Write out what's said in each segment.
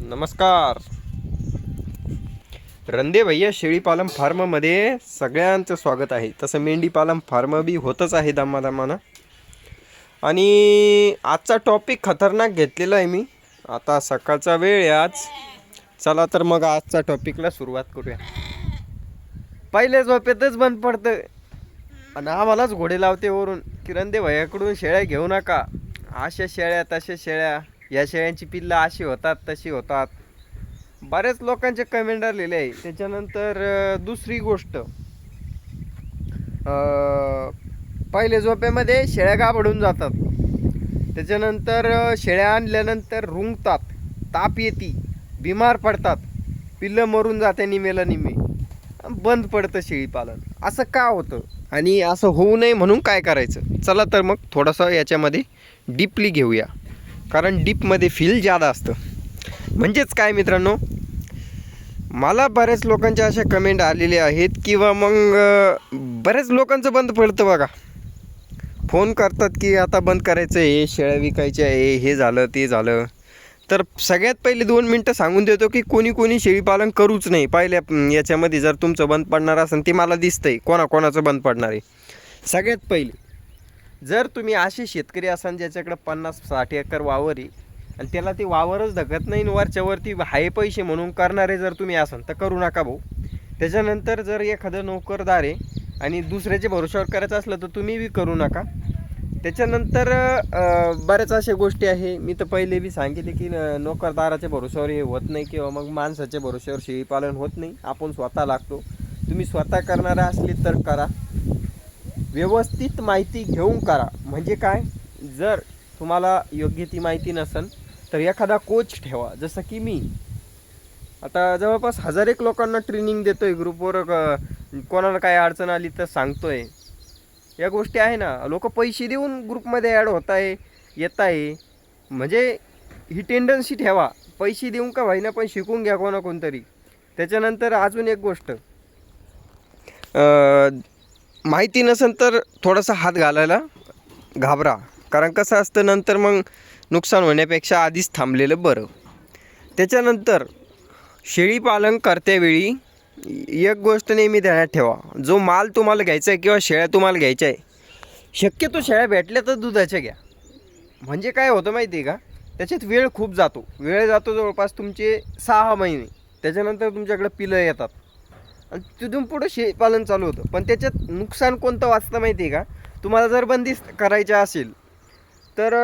नमस्कार. रंदे भैया शेळीपालन फार्ममध्ये सगळ्यांचं स्वागत आहे. तसं मेंढीपालन फार्म बी होतच आहे दमादमानं. आणि आजचा टॉपिक खतरनाक घेतलेला आहे मी. आता सकाळचा वेळ आहे आज. चला तर मग आजचा टॉपिकला सुरुवात करूया. पहिले झोपेतच बंद पडतं आणि आम्हालाच घोडे लावते वरून. की रंदे भैयाकडून शेळ्या घेऊ नका. अशा शेळ्या तशा शेळ्या. या शेळ्यांची पिल्लं अशी होतात तशी होतात. बऱ्याच लोकांचे कमेंट आलेले आहे. त्याच्यानंतर दुसरी गोष्ट. पहिले झोपेमध्ये शेळ्या गाबडून जातात. त्याच्यानंतर शेळ्या आणल्यानंतर रुंगतात. ताप येते. बिमार पडतात. पिल्लं मरून जाते निमेला निमे बंद पडतं शेळीपालन असं का होतं? आणि असं होऊ नये म्हणून काय करायचं? चला तर मग थोडंसं याच्यामध्ये डीपली घेऊया. कारण डीपमध्ये फील जादा असतं. म्हणजेच काय मित्रांनो? मला बऱ्याच लोकांच्या अशा कमेंट आलेल्या आहेत किंवा मग बऱ्याच लोकांचं बंद पडतं बघा. फोन करतात की आता बंद करायचं आहे शेळ्या विकायच्या आहे हे झालं ते झालं. तर सगळ्यात पहिले दोन मिनटं सांगून देतो की कोणी कोणी शेळीपालन करूच नाही. पहिल्या याच्यामध्ये जर तुमचं बंद पडणार असेल ते मला दिसतंय. कोणाकोणाचं बंद पडणार आहे? सगळ्यात पहिले जर तुम्ही असे शेतकरी असाल ज्याच्याकडे पन्नास साठ एकर वावर आहे आणि त्याला ते वावरच धकत नाही वरच्यावरती हाय पैसे म्हणून करणारे जर तुम्ही असाल तर करू नका भाऊ. त्याच्यानंतर जर एखादं नोकरदार आहे आणि दुसऱ्याच्या भरोश्यावर करायचं असलं तर तुम्ही बी करू नका. त्याच्यानंतर बऱ्याच अशा गोष्टी आहे. मी तर पहिले बी सांगितले की नोकरदाराच्या भरोश्यावर हे होत नाही किंवा मग माणसाच्या भरोश्यावर शेळीपालन होत नाही. आपण स्वतः लागतो. तुम्ही स्वतः करणारा असले तर करा. व्यवस्थित माहिती घेऊन करा. म्हणजे काय? जर तुम्हाला योग्य ती माहिती नसेल तर एखादा कोच ठेवा. जसं की मी. आता जवळपास हजार एक लोकांना ट्रेनिंग देतो आहे ग्रुपवर कोणाला काय अडचण आली तर सांगतो आहे या गोष्टी आहे ना. लोक पैसे देऊन ग्रुपमध्ये ॲड होत आहे येत आहे म्हणजे ही टेंडन्सी ठेवा. पैसे देऊन का व्हाईना पण शिकून घ्या कोणा कोणतरी त्याच्यानंतर अजून एक गोष्ट. माहिती नसेल तर थोडासा हात घालायला घाबरा. कारण कसं असतं नंतर मग नुकसान होण्यापेक्षा आधीच थांबलेलं बरं. त्याच्यानंतर शेळीपालन करतेवेळी एक गोष्ट नेहमी ध्यानात ठेवा. जो माल तुम्हाला घ्यायचा आहे किंवा शेळ्या तुम्हाला घ्यायच्या आहे शक्यतो शेळ्या भेटल्या तर दुधाच्या घ्या. म्हणजे काय होतं माहिती आहे का? त्याच्यात वेळ खूप जातो. वेळ जातो जवळपास तुमचे सहा महिने. त्याच्यानंतर तुमच्याकडे पिलं येतात. आणि तिथून पुढं शेळीपालन चालू होतं. पण त्याच्यात नुकसान कोणतं वाचतं माहिती आहे का? तुम्हाला जर बंदिस्त करायच्या असेल तर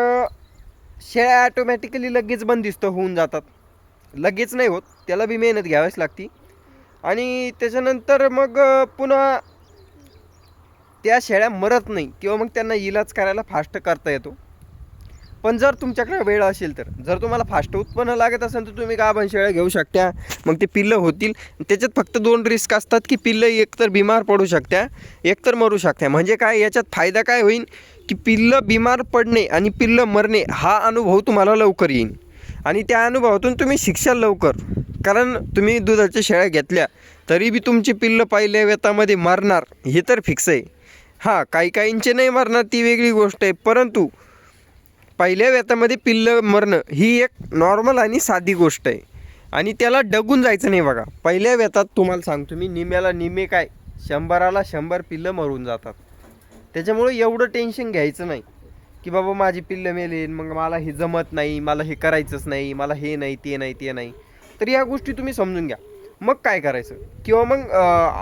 शेळ्या ॲटोमॅटिकली लगेच बंदिस्त होऊन जातात. लगेच नाही होत. त्याला बी मेहनत घ्यावीच लागती. आणि त्याच्यानंतर मग पुन्हा त्या शेळ्या मरत नाही. किंवा मग त्यांना इलाज करायला फास्ट करता येतो. पण जर तुमच्याकडे वेळ असेल तर. जर तुम्हाला फास्ट उत्पन्न लागत असेल तर तुम्ही गाभण शेळ्या घेऊ शकता. मग ते पिल्लं होतील. त्याच्यात फक्त दोन रिस्क असतात की पिल्लं एकतर बिमार पडू शकत्या एकतर मरू शकत्या. म्हणजे काय? याच्यात फायदा काय होईल की पिल्लं बिमार पडणे आणि पिल्लं मरणे हा अनुभव तुम्हाला लवकर येईल आणि त्या अनुभवातून तुम्ही शिक्षा लवकर. कारण तुम्ही दुधाच्या शेळ्या घेतल्या तरी बी तुमची पिल्लं पहिल्या वेतामध्ये मरणार. हे तर फिक्स आहे. हां काही काहींचे नाही मरणार ती वेगळी गोष्ट आहे. परंतु पहिल्या वेतामध्ये पिल्लं मरणं ही एक नॉर्मल आणि साधी गोष्ट आहे. आणि त्याला डगून जायचं नाही बघा. पहिल्या वेतात तुम्हाला सांगतो मी निम्याला निमे काय? शंभराला शंभर पिल्लं मरून जातात. त्याच्यामुळे एवढं टेन्शन घ्यायचं नाही. की बाबा माझी पिल्लं मेलेन मग मला हे जमत नाही मला हे करायचंच नाही मला हे नाही ते नाही ते नाही. तर या गोष्टी तुम्ही समजून घ्या. मग काय करायचं? किंवा मग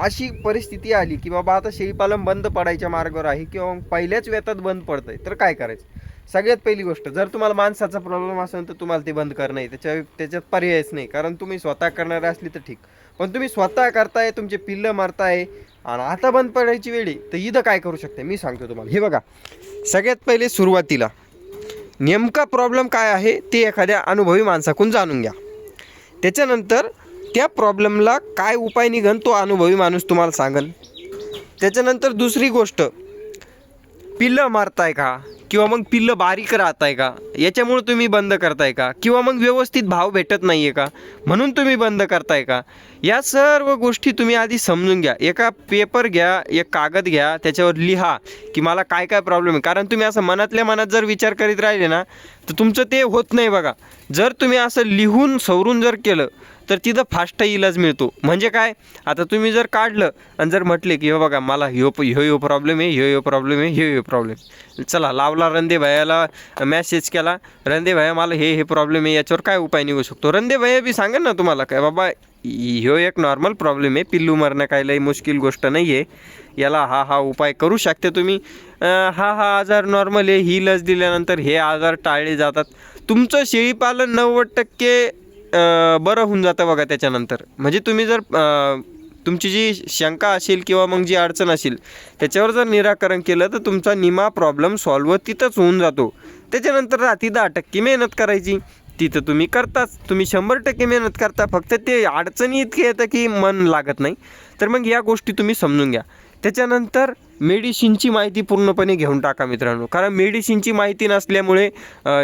अशी परिस्थिती आली की बाबा आता शेळीपालन बंद पडायच्या मार्गावर आहे किंवा मग पहिल्याच वेतात बंद पडतंय तर काय करायचं? सगळ्यात पहिली गोष्ट जर तुम्हाला माणसाचा प्रॉब्लेम असेल तर तुम्हाला ते बंद करणं आहे. त्याच्या त्याच्यात पर्यायच नाही. कारण तुम्ही स्वतः करणारे असली तर ठीक. पण तुम्ही स्वतः करताय तुमचे पिल्लं मारताय आणि आता बंद पडायची वेळ आहे, तर इथं काय करू शकते? मी सांगतो तुम्हाला. हे बघा. सगळ्यात पहिले सुरुवातीला नेमका प्रॉब्लेम काय आहे ते एखाद्या अनुभवी माणसाकडून जाणून घ्या. त्याच्यानंतर त्या प्रॉब्लेमला काय उपाय निघन तो अनुभवी माणूस तुम्हाला सांगेल. त्याच्यानंतर दुसरी गोष्ट पिल्लं मारताय का? किंवा मग पिल्लं बारीक राहत आहे का? याच्यामुळे तुम्ही बंद करताय का? किंवा मग व्यवस्थित भाव भेटत नाही आहे का? म्हणून तुम्ही बंद करताय का? या सर्व गोष्टी तुम्ही आधी समजून घ्या. एका पेपर घ्या एक कागद घ्या त्याच्यावर लिहा की मला काय काय प्रॉब्लेम आहे. कारण तुम्ही असं मनातल्या मनात जर विचार करीत राहिले ना तर तुमचं ते होत नाही बघा. जर तुम्ही असं लिहून सवरून जर केलं तर तिथं फास्ट इलाज मिळतो. म्हणजे काय? आता तुम्ही जर काढलं आणि जर म्हटले की हो बघा मला ह्यो ह्यो प्रॉब्लेम आहे ह्यो ह्यो प्रॉब्लेम आहे ह्यो ह्यो प्रॉब्लेम चला लावला रंदे भैयाला मॅसेज केला. रंदे भैया मला हे हे प्रॉब्लेम आहे याच्यावर काय उपाय निघू शकतो? रंदे भैया बी सांगेल ना तुम्हाला काय? बाबा ह्यो एक नॉर्मल प्रॉब्लेम आहे. पिल्लू मरणं काय लई मुश्किल गोष्ट नाही आहे याला हा हा उपाय करू शकते तुम्ही. हा हा आजार नॉर्मल आहे. ही लस दिल्यानंतर हे आजार टाळले जातात. तुमचं शेळीपालन नव्वद टक्के बरं होऊन जातं बघा त्याच्यानंतर. म्हणजे तुम्ही जर तुमची जी शंका असेल किंवा मग जी अडचण असेल त्याच्यावर जर निराकरण केलं तर तुमचा निमा प्रॉब्लेम सॉल्व तिथंच होऊन जातो. त्याच्यानंतर रात्री दहा टक्के मेहनत करायची. तिथं तुम्ही करताच. तुम्ही शंभर टक्के मेहनत करता फक्त ते अडचणी इतके येतं की मन लागत नाही. तर मग या गोष्टी तुम्ही समजून घ्या. त्याच्यानंतर मेडिसिनची माहिती पूर्णपणे घेऊन टाका मित्रांनो. कारण मेडिसिनची माहिती नसल्यामुळे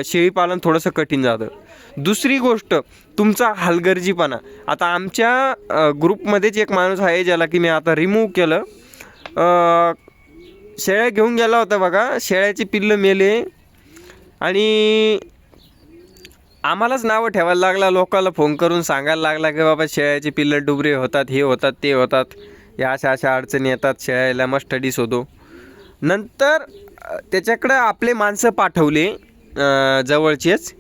शेळीपालन थोडंसं कठीण जातं. दुसरी गोष्ट तुमचा हलगर्जीपणा. आता आमच्या ग्रुपमध्येच एक माणूस आहे ज्याला की मी आता रिमूव्ह केलं. शेळ्या घेऊन गेला होता बघा. शेळ्याची पिल्लं मेले. आणि आम्हालाच नावं ठेवायला लागला. लोकांना फोन करून सांगायला लागला की बाबा शेळ्याची पिल्लं डुबरे होतात हे होतात ते होतात. या अशा अशा अडचणी येतात शेळ्याला मग स्टडीज होतो नंतर त्याच्याकडं आपले माणसं पाठवले जवळचेच.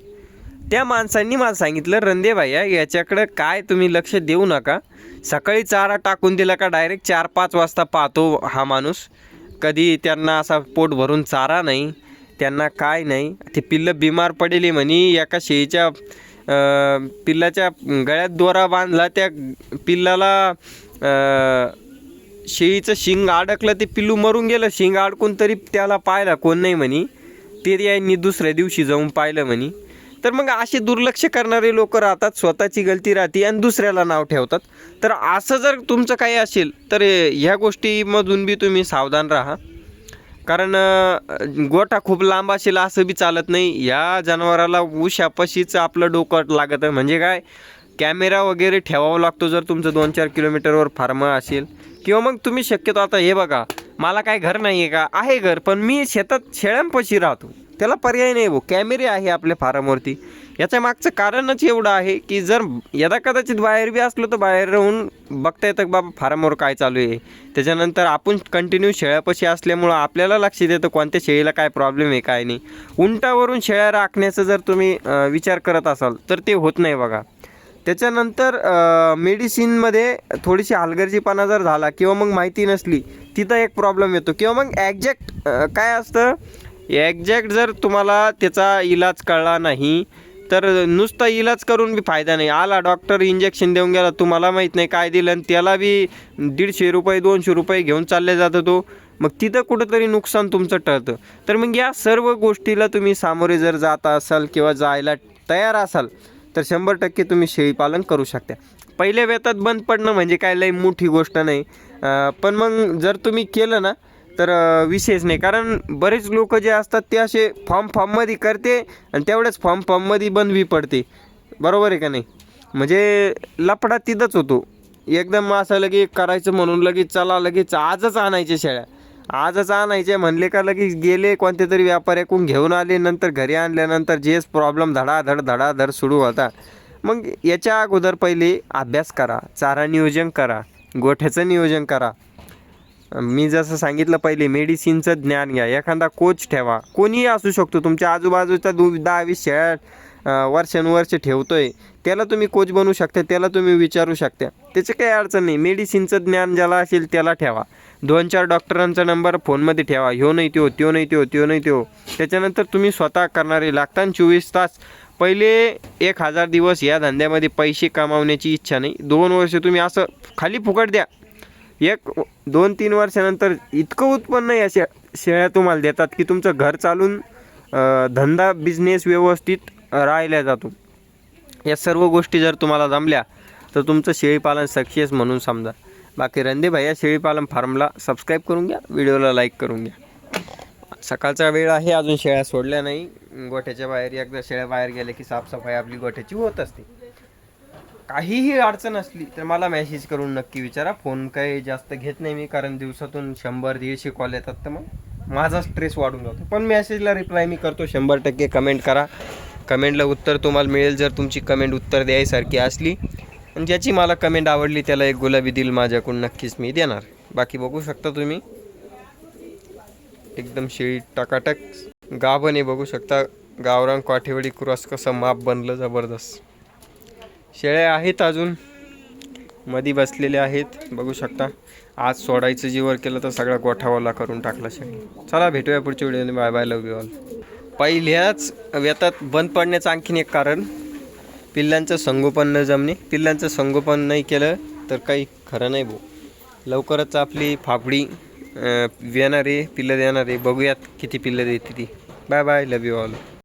त्या माणसांनी मला सांगितलं रंदे भाया याच्याकडं काय तुम्ही लक्ष देऊ नका. सकाळी चारा टाकून दिला का डायरेक्ट चार पाच वाजता पाहतो हा माणूस. कधी त्यांना असा पोट भरून चारा नाही त्यांना काय नाही. ते पिल्लं बिमार पडेली म्हणे एका शेळीच्या पिल्लाच्या गळ्यात दोरा बांधला त्या पिल्लाला शेळीचं शिंग अडकलं ते पिल्लू मरून गेलं. शिंग अडकून तरी त्याला पाहिला कोण नाही म्हणे. ते यांनी दुसऱ्या दिवशी जाऊन पाहिलं म्हणे. तर मग असे दुर्लक्ष करणारे लोक राहतात स्वतःची गलती राहते आणि दुसऱ्याला नाव ठेवतात. तर असं जर तुमचं काही असेल तर ह्या गोष्टीमधून बी तुम्ही सावधान राहा. कारण गोठा खूप लांब असेल असं बी चालत नाही. या जनावराला उशापाशीच आपलं डोकं लागतं. म्हणजे काय? कॅमेरा वगैरे ठेवावा लागतो जर तुमचं दोन चार किलोमीटरवर फार्म असेल. किंवा मग तुम्ही शक्यतो आता हे बघा मला काय घर नाही आहे का? आहे घर पण मी शेतात शेळ्यांपाशी राहतो. त्याला पर्याय नाही भाऊ कॅमेरे आहे आपल्या फार्मवरती. याच्या मागचं कारणच एवढं आहे की जर यदा कदाचित बाहेर बी असलो तर बाहेर राहून बघता येतं की बाबा फार्मवर काय चालू आहे. त्याच्यानंतर आपण कंटिन्यू शेळ्यापाशी असल्यामुळं आपल्याला लक्षात येतं कोणत्या शेळीला काय प्रॉब्लेम आहे काय नाही. उंटावरून शेळ्या राखण्याचं जर तुम्ही विचार करत असाल तर ते होत नाही बघा. त्याच्यानंतर मेडिसिनमध्ये थोडीशी हलगर्जीपणा जर झाला किंवा मग माहिती नसली तिथं एक प्रॉब्लेम येतो. किंवा मग ॲक्झॅक्ट काय असतं? ॲक्झॅक्ट जर तुम्हाला त्याचा इलाज कळला नाही तर नुसता इलाज करून बी फायदा नाही. आला डॉक्टर इंजेक्शन देऊन गेला तुम्हाला माहीत नाही काय दिलं आणि त्याला बी दीडशे रुपये दोनशे रुपये घेऊन चालले जातो तो. मग तिथं कुठंतरी नुकसान तुमचं टळतं. तर मग या सर्व गोष्टीला तुम्ही सामोरे जर जात असाल किंवा जायला तयार असाल तर शंभर टक्के तुम्ही शेळीपालन करू शकता. पहिल्या वेतात बंद पडणं म्हणजे काय? लई मोठी गोष्ट नाही. पण मग जर तुम्ही केलं ना तर विशेष नाही. कारण बरेच लोक जे असतात ते असे फॉर्म फॉर्ममध्ये करते आणि तेवढ्याच फॉर्म फॉर्ममध्ये बंद बी पडते. बरोबर आहे का नाही? म्हणजे लफडा तिथंच होतो. एकदम असं लगे करायचं म्हणून लगेच चला लगेच आजच आणायचे शेळ्या. आजच आणायचे म्हणले का लगेच गेले कोणते तरी व्यापाऱ्याकडून घेऊन आले नंतर घरी आणल्यानंतर जेच प्रॉब्लेम धडाधड धडाधड सुरू होता. मग याच्या अगोदर पहिले अभ्यास करा चारा नियोजन करा गोठ्याचं नियोजन करा. मी जसं सांगितलं पहिले मेडिसिनचं ज्ञान घ्या. एखादा कोच ठेवा. कोणीही असू शकतो तुमच्या आजूबाजूचा दु दहा वीस शेळ्या वर्षानुवर्ष ठेवतो आहे त्याला तुम्ही कोच बनवू शकता त्याला तुम्ही विचारू शकता. त्याचं काही अडचण नाही. मेडिसिनचं ज्ञान ज्याला असेल त्याला ठेवा. दोन चार डॉक्टरांचा नंबर फोनमध्ये ठेवा. ह्यो नाही त्यो त्यो नाही त्यो त्यो नाही त्यो. त्याच्यानंतर तुम्ही स्वतः करणारे लागतात चोवीस तास. पहिले एक हजार दिवस या धंद्यामध्ये पैसे कमावण्याची इच्छा नाही. दोन वर्ष तुम्ही असं खाली फुकट द्या. एक दोन तीन वर्षानंतर इतकं उत्पन्न या शे शेळ्या तुम्हाला देतात की तुमचं घर चालून धंदा बिझनेस व्यवस्थित राहिल्या जातो. या सर्व गोष्टी जर तुम्हाला जमल्या तर तुमचं शेळीपालन सक्सेस म्हणून समजा. बाकी रंदे भाई या शेळीपालन फार्मला सबस्क्राईब करून घ्या व्हिडिओला लाईक करून घ्या. सकाळचा वेळ आहे अजून शेळ्या सोडल्या नाही. गोठ्याच्या बाहेर एकदा शेळ्या बाहेर गेल्या की साफसफाई आपली गोठ्याची होत असते. काहीही अडचण असली तर मला मेसेज करून नक्की विचारा. फोन काही जास्त घेत नाही मी कारण दिवसातून शंभर दीडशे कॉल येतात तर मग माझा स्ट्रेस वाढून जातो. पण मेसेजला रिप्लाय मी करतो शंभर टक्के कमेंट करा. कमेंटला उत्तर तुम्हाला मिळेल जर तुमची कमेंट उत्तर द्यायसारखी असली. आणि ज्याची मला कमेंट आवडली त्याला एक गुलाबी दिल माझ्याकडून नक्कीच मी देणार. बाकी बघू शकता तुम्ही. एकदम शेळी टकाटक. गाभणे बघू शकता. गावरान काठेवाडी क्रॉस कसं माप बनलं जबरदस्त. शेळ्या आहेत अजून. मधी बसलेल्या आहेत बघू शकता. आज सोडायचं जीवर केलं तर सगळा गोठावाला करून टाकला शेळी चला भेटूया पुढच्या व्हिडिओने bye bye love you all पहिल्याच व्यतात बंद पडण्याचं आणखीन एक कारण पिल्लांचं संगोपन न जमणे. पिल्लांचं संगोपन नाही केलं तर काही खरं नाही भाऊ. लवकरच आपली फाफडी येणारे येणार आहे पिल्लं देणार आहे बघूयात किती पिल्लं देते ती. Bye bye love you all